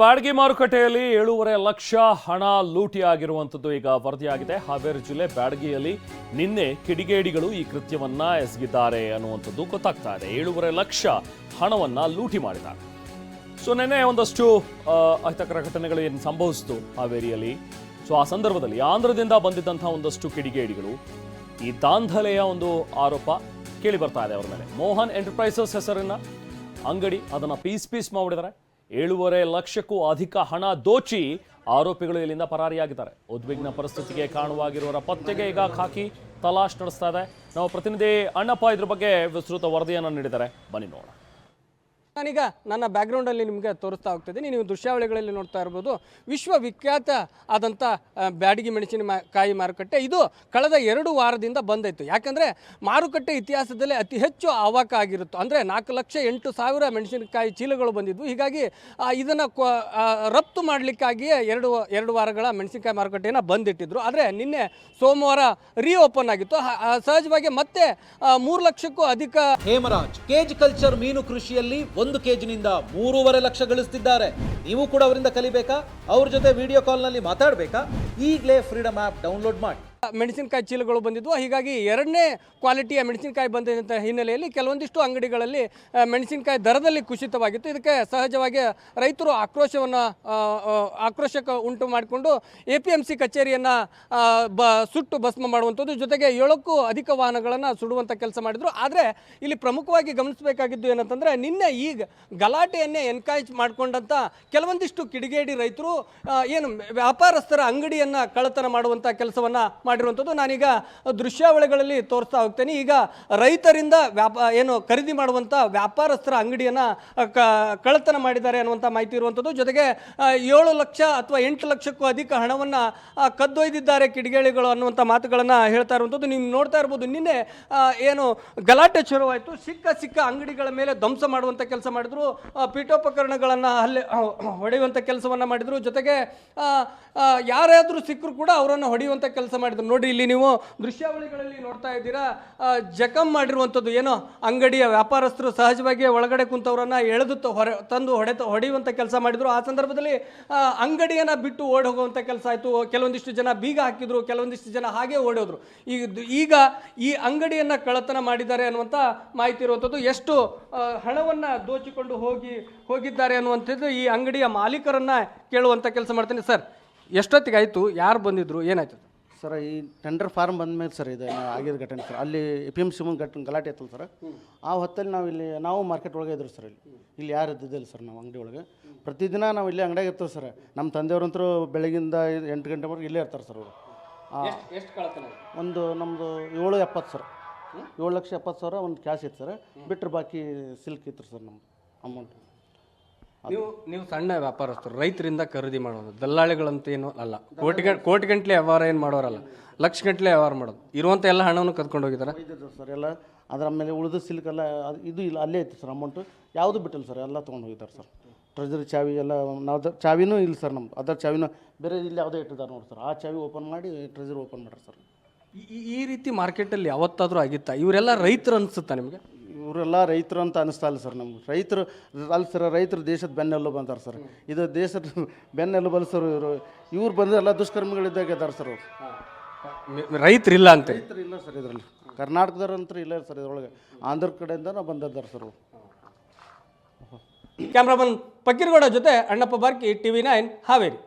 ಬಾಡಿಗೆ ಮಾರುಕಟ್ಟೆಯಲ್ಲಿ ಏಳೂವರೆ ಲಕ್ಷ ಹಣ ಲೂಟಿಯಾಗಿರುವಂಥದ್ದು ಈಗ ವರದಿಯಾಗಿದೆ. ಹಾವೇರಿ ಜಿಲ್ಲೆ ಬ್ಯಾಡಗಿಯಲ್ಲಿ ನಿನ್ನೆ ಕಿಡಿಗೇಡಿಗಳು ಈ ಕೃತ್ಯವನ್ನ ಎಸಗಿದ್ದಾರೆ ಅನ್ನುವಂಥದ್ದು ಗೊತ್ತಾಗ್ತಾ ಇದೆ. ಏಳೂವರೆ ಲಕ್ಷ ಹಣವನ್ನ ಲೂಟಿ ಮಾಡಿದ್ದಾರೆ. ಸೊ, ನಿನ್ನೆ ಒಂದಷ್ಟು ಅಹಿತಕರ ಘಟನೆಗಳು ಏನು ಸಂಭವಿಸಿತು ಹಾವೇರಿಯಲ್ಲಿ? ಸೊ, ಆ ಸಂದರ್ಭದಲ್ಲಿ ಆಂಧ್ರದಿಂದ ಬಂದಿದ್ದಂತಹ ಒಂದಷ್ಟು ಕಿಡಿಗೇಡಿಗಳು ಈ ದಾಂಧಲೆಯ ಒಂದು ಆರೋಪ ಕೇಳಿ ಬರ್ತಾ ಇದೆ ಅವರ ಮೇಲೆ. ಮೋಹನ್ ಎಂಟರ್ಪ್ರೈಸಸ್ ಹೆಸರಿನ ಅಂಗಡಿ ಅದನ್ನ ಪೀಸ್ ಪೀಸ್ ಮಾಡಿದ್ದಾರೆ ಏಳೂವರೆ ಲಕ್ಷಕ್ಕೂ ಅಧಿಕ ಹಣ ದೋಚಿ ಆರೋಪಿಗಳು ಇಲ್ಲಿಂದ ಪರಾರಿಯಾಗಿದ್ದಾರೆ. ಉದ್ವಿಗ್ನ ಪರಿಸ್ಥಿತಿಗೆ ಕಾರಣವಾಗಿರುವವರ ಪತ್ತೆಗೆ ಈಗ ಖಾಕಿ ತಲಾಶ್ ನಡೆಸ್ತಾ ಇದೆ. ನಾವು ಪ್ರತಿನಿಧಿ ಅಣ್ಣಪ್ಪ ಇದ್ರ ಬಗ್ಗೆ ವಿಸ್ತೃತ ವರದಿಯನ್ನು ನೀಡಿದ್ದಾರೆ. ಬನ್ನಿ ನೋಡೋಣ. ನಾನೀಗ ನನ್ನ ಬ್ಯಾಕ್ಗ್ರೌಂಡಲ್ಲಿ ನಿಮಗೆ ತೋರಿಸ್ತಾ ಹೋಗ್ತಿದ್ದೀನಿ. ನೀವು ದೃಶ್ಯಾವಳಿಗಳಲ್ಲಿ ನೋಡ್ತಾ ಇರ್ಬೋದು. ವಿಶ್ವವಿಖ್ಯಾತ ಆದಂಥ ಬ್ಯಾಡಗಿ ಮೆಣಸಿನಕಾಯಿ ಮಾರುಕಟ್ಟೆ ಇದು ಕಳೆದ ಎರಡು ವಾರದಿಂದ ಬಂದೈತು. ಯಾಕಂದರೆ ಮಾರುಕಟ್ಟೆ ಇತಿಹಾಸದಲ್ಲಿ ಅತಿ ಹೆಚ್ಚು ಆವಾಕ ಆಗಿರುತ್ತೆ. ಅಂದರೆ ನಾಲ್ಕು ಲಕ್ಷ ಎಂಟು ಸಾವಿರ ಮೆಣಸಿನಕಾಯಿ ಚೀಲಗಳು ಬಂದಿದ್ವು. ಹೀಗಾಗಿ ಇದನ್ನು ರಫ್ತು ಮಾಡಲಿಕ್ಕಾಗಿಯೇ ಎರಡು ಎರಡು ವಾರಗಳ ಮೆಣಸಿನಕಾಯಿ ಮಾರುಕಟ್ಟೆಯನ್ನು ಬಂದಿಟ್ಟಿದ್ರು. ಆದರೆ ನಿನ್ನೆ ಸೋಮವಾರ ರೀಓಪನ್ ಆಗಿತ್ತು. ಸಹಜವಾಗಿ ಮತ್ತೆ ಮೂರು ಲಕ್ಷಕ್ಕೂ ಅಧಿಕ ಹೇಮರಾಜ್ ಕೇಜ್ ಕಲ್ಚರ್ ಮೀನು ಕೃಷಿಯಲ್ಲಿ ಒಂದು ಕೇಜಿನಿಂದ ಮೂರುವರೆ ಲಕ್ಷ ಗಳಿಸ್ತಿದ್ದಾರೆ. ನೀವು ಕೂಡ ಅವರಿಂದ ಕಲಿಬೇಕಾ? ಅವ್ರ ಜೊತೆ ವಿಡಿಯೋ ಕಾಲ್ನಲ್ಲಿ ಮಾತಾಡಬೇಕಾ? ಈಗಲೇ ಫ್ರೀಡಮ್ ಆ್ಯಪ್ ಡೌನ್ಲೋಡ್ ಮಾಡಿ. ಮೆಣಸಿನಕಾಯಿ ಚೀಲಗಳು ಬಂದಿದ್ವು. ಹೀಗಾಗಿ ಎರಡನೇ ಕ್ವಾಲಿಟಿಯ ಮೆಣಸಿನಕಾಯಿ ಬಂದಿದ್ದಂಥ ಹಿನ್ನೆಲೆಯಲ್ಲಿ ಕೆಲವೊಂದಿಷ್ಟು ಅಂಗಡಿಗಳಲ್ಲಿ ಮೆಣಸಿನಕಾಯಿ ದರದಲ್ಲಿ ಕುಸಿತವಾಗಿತ್ತು. ಇದಕ್ಕೆ ಸಹಜವಾಗಿ ರೈತರು ಆಕ್ರೋಶವನ್ನು ಆಕ್ರೋಶಕ್ಕೆ ಉಂಟು ಮಾಡಿಕೊಂಡು ಎ ಪಿ ಎಂ ಸಿ ಕಚೇರಿಯನ್ನು ಬ, ಸುಟ್ಟು ಭಸ್ಮ ಮಾಡುವಂಥದ್ದು. ಜೊತೆಗೆ ಏಳಕ್ಕೂ ಅಧಿಕ ವಾಹನಗಳನ್ನು ಸುಡುವಂಥ ಕೆಲಸ ಮಾಡಿದರು. ಆದರೆ ಇಲ್ಲಿ ಪ್ರಮುಖವಾಗಿ ಗಮನಿಸಬೇಕಾಗಿದ್ದು ಏನಂತಂದರೆ, ನಿನ್ನೆ ಈಗ ಗಲಾಟೆಯನ್ನೇ ಎನ್ಕರೇಜ್ ಮಾಡಿಕೊಂಡಂಥ ಕೆಲವೊಂದಿಷ್ಟು ಕಿಡಿಗೇಡಿ ರೈತರು ಏನು ವ್ಯಾಪಾರಸ್ಥರ ಅಂಗಡಿಯನ್ನು ಕಳ್ಳತನ ಮಾಡುವಂಥ ಕೆಲಸವನ್ನು ಮಾಡಿರುವಂಥದ್ದು. ನಾನೀಗ ದೃಶ್ಯಾವಳಿಗಳಲ್ಲಿ ತೋರಿಸ್ತಾ ಹೋಗ್ತೇನೆ. ಈಗ ರೈತರಿಂದ ವ್ಯಾಪ, ಏನು ಖರೀದಿ ಮಾಡುವಂಥ ವ್ಯಾಪಾರಸ್ಥರ ಅಂಗಡಿಯನ್ನು ಕಳ್ಳತನ ಮಾಡಿದ್ದಾರೆ ಅನ್ನುವಂಥ ಮಾಹಿತಿ ಇರುವಂಥದ್ದು. ಜೊತೆಗೆ ಏಳು ಲಕ್ಷ ಅಥವಾ ಎಂಟು ಲಕ್ಷಕ್ಕೂ ಅಧಿಕ ಹಣವನ್ನು ಕದ್ದೊಯ್ದಿದ್ದಾರೆ ಕಿಡಿಗೇಳಿಗಳು ಅನ್ನುವಂಥ ಮಾತುಗಳನ್ನು ಹೇಳ್ತಾ ಇರುವಂಥದ್ದು. ನೀವು ನೋಡ್ತಾ ಇರ್ಬೋದು, ನಿನ್ನೆ ಏನು ಗಲಾಟೆ ಶುರುವಾಯಿತು. ಸಿಕ್ಕ ಸಿಕ್ಕ ಅಂಗಡಿಗಳ ಮೇಲೆ ಧ್ವಂಸ ಮಾಡುವಂಥ ಕೆಲಸ ಮಾಡಿದ್ರು. ಪೀಠೋಪಕರಣಗಳನ್ನು ಅಲ್ಲಿ ಹೊಡೆಯುವಂಥ ಕೆಲಸವನ್ನು ಮಾಡಿದರು. ಜೊತೆಗೆ ಯಾರಾದರೂ ಸಿಕ್ಕರು ಕೂಡ ಅವರನ್ನು ಹೊಡೆಯುವಂಥ ಕೆಲಸ ಮಾಡಿದ್ರು. ನೋಡ್ರಿ ಇಲ್ಲಿ ನೀವು ದೃಶ್ಯಾವಳಿಗಳಲ್ಲಿ ನೋಡ್ತಾ ಇದ್ದೀರಾ. ಜಖಂ ಮಾಡಿರುವಂಥದ್ದು ಏನೋ ಅಂಗಡಿಯ ವ್ಯಾಪಾರಸ್ಥರು ಸಹಜವಾಗಿ ಒಳಗಡೆ ಕುಂತವರನ್ನ ಎಳೆದು ಹೊರ ತಂದು ಹೊಡೆತ ಹೊಡೆಯುವಂಥ ಕೆಲಸ ಮಾಡಿದ್ರು. ಆ ಸಂದರ್ಭದಲ್ಲಿ ಅಂಗಡಿಯನ್ನು ಬಿಟ್ಟು ಓಡಿ ಹೋಗುವಂಥ ಕೆಲಸ ಆಯಿತು. ಕೆಲವೊಂದಿಷ್ಟು ಜನ ಬೀಗ ಹಾಕಿದ್ರು, ಕೆಲವೊಂದಿಷ್ಟು ಜನ ಹಾಗೆ ಓಡೋದ್ರು. ಈಗ ಈಗ ಈ ಅಂಗಡಿಯನ್ನು ಕಳ್ಳತನ ಮಾಡಿದ್ದಾರೆ ಅನ್ನುವಂಥ ಮಾಹಿತಿ ಇರುವಂಥದ್ದು. ಎಷ್ಟು ಹಣವನ್ನ ದೋಚಿಕೊಂಡು ಹೋಗಿ ಹೋಗಿದ್ದಾರೆ ಅನ್ನುವಂಥದ್ದು ಈ ಅಂಗಡಿಯ ಮಾಲೀಕರನ್ನು ಕೇಳುವಂಥ ಕೆಲಸ ಮಾಡ್ತೀನಿ. ಸರ್, ಎಷ್ಟೊತ್ತಿಗೆ ಆಯಿತು? ಯಾರು ಬಂದಿದ್ರು? ಏನಾಯ್ತು? ಸರ್ ಈ ಟೆಂಡರ್ ಫಾರ್ಮ್ ಬಂದ ಮೇಲೆ ಸರ್ ಇದು ಆಗಿರೋ ಘಟನೆ ಸರ್. ಅಲ್ಲಿ ಎ ಪಿ ಎಂ ಸಿ ಮುಂದೆ ಘಟನೆ ಗಲಾಟೆ ಇತ್ತಲ್ಲ ಸರ್. ಆ ಹೊತ್ತಲ್ಲಿ ನಾವು ಇಲ್ಲಿ ನಾವು ಮಾರ್ಕೆಟ್ ಒಳಗೆ ಇದ್ರು ಸರ್ ಇಲ್ಲಿ. ಇಲ್ಲಿ ಯಾರು ಇದ್ದಿದ್ದಿಲ್ಲ ಸರ್ ನಾವು ಅಂಗಡಿ ಒಳಗೆ. ಪ್ರತಿದಿನ ನಾವು ಇಲ್ಲಿ ಅಂಗಡಿಯಾಗ ಇರ್ತೀವಿ ಸರ್. ನಮ್ಮ ತಂದೆಯವ್ರಂತರೂ ಬೆಳಗಿಂದ ಎಂಟು ಗಂಟೆವರೆಗೆ ಇಲ್ಲೇ ಇರ್ತಾರೆ ಸರ್ ಅವರು. ಒಂದು ನಮ್ಮದು ಏಳು ಎಪ್ಪತ್ತು ಸರ್. ಏಳು ಲಕ್ಷ ಎಪ್ಪತ್ತು ಸಾವಿರ ಒಂದು ಕ್ಯಾಶ್ ಇತ್ತು ಸರ್. ಬಿಟ್ಟರೆ ಬಾಕಿ ಸಿಲ್ಕ್ ಇತ್ತು ಸರ್ ನಮ್ಮದು ಅಮೌಂಟ್ ನೀವು ನೀವು ಸಣ್ಣ ವ್ಯಾಪಾರಸ್ಥರು ರೈತರಿಂದ ಖರೀದಿ ಮಾಡೋದು ದಲ್ಲಾಳಿಗಳಂತೇನು ಅಲ್ಲ. ಕೋಟಿ ಕೋಟಿ ಗಂಟ್ಲೆ ವ್ಯವಹಾರ ಏನು ಮಾಡೋರಲ್ಲ. ಲಕ್ಷ ಗಂಟ್ಲೆ ವ್ಯವಹಾರ ಮಾಡೋದು. ಇರುವಂಥ ಎಲ್ಲ ಹಣವನ್ನು ಕದ್ಕೊಂಡು ಹೋಗಿದ್ದಾರೆ. ಸರ್ ಎಲ್ಲ ಅದರ ಮೇಲೆ ಉಳಿದ ಸಿಲ್ಕ್ ಎಲ್ಲ ಅದು ಇದು ಇಲ್ಲ ಅಲ್ಲೇ ಐತೆ ಸರ್ ಅಮೌಂಟು ಯಾವುದು ಬಿಟ್ಟಿಲ್ಲ ಸರ್ ಎಲ್ಲ ತೊಗೊಂಡು ಹೋಗಿದ್ದಾರೆ ಸರ್. ಟ್ರೆಜರಿ ಚಾವಿ ಎಲ್ಲ ನಾವು ಚಾವಿನೂ ಇಲ್ಲ ಸರ್ ನಮ್ದು. ಅದರ ಚಾವಿನೂ ಬೇರೆ ಇಲ್ಲಿ ಯಾವುದೇ ಇಟ್ಟಿದ್ದಾರೆ ನೋಡಿ ಸರ್. ಆ ಚಾವಿ ಓಪನ್ ಮಾಡಿ ಟ್ರೆಜರಿ ಓಪನ್ ಮಾಡ್ರಿ ಸರ್. ಈ ರೀತಿ ಮಾರ್ಕೆಟಲ್ಲಿ ಯಾವತ್ತಾದರೂ ಆಗಿತ್ತಾ? ಇವರೆಲ್ಲ ರೈತರು ಅನಿಸುತ್ತಾ ನಿಮಗೆ? ಇವರೆಲ್ಲ ರೈತರು ಅಂತ ಅನಿಸ್ತಾ ಇಲ್ಲ ಸರ್ ನಮ್ಗೆ. ರೈತರು ಅಲ್ಲಿ ಸರ್ ರೈತರು ದೇಶದ ಬೆನ್ನೆಲುಬು ಬಂದಾರೆ ಸರ್. ಇದು ದೇಶದ ಬೆನ್ನೆಲುಬು ಅಲ್ಲ ಸರ್ ಇವರು ಇವ್ರು ಬಂದರೆ ಎಲ್ಲ ದುಷ್ಕರ್ಮಿಗಳಿದ್ದಾಗ ಇದ್ದಾರೆ ಸರ್ ಅವರು. ರೈತರಿಲ್ಲ ಅಂತ. ರೈತರು ಇಲ್ಲ ಸರ್ ಇದರಲ್ಲಿ. ಕರ್ನಾಟಕದವ್ರಂತೂ ಇಲ್ಲ ಸರ್ ಇದ್ರೊಳಗೆ. ಆಂಧ್ರ ಕಡೆಯಿಂದ ನಾವು ಬಂದಿದ್ದಾರೆ ಸರ್ ಅವ್ರು. ಕ್ಯಾಮ್ರಾಮನ್ ಪಕ್ಕೀರ್ಗೌಡ ಜೊತೆ ಅಣ್ಣಪ್ಪ ಬಾರ್ಕಿ ಟಿವಿ ನೈನ್ ಹಾವೇರಿ.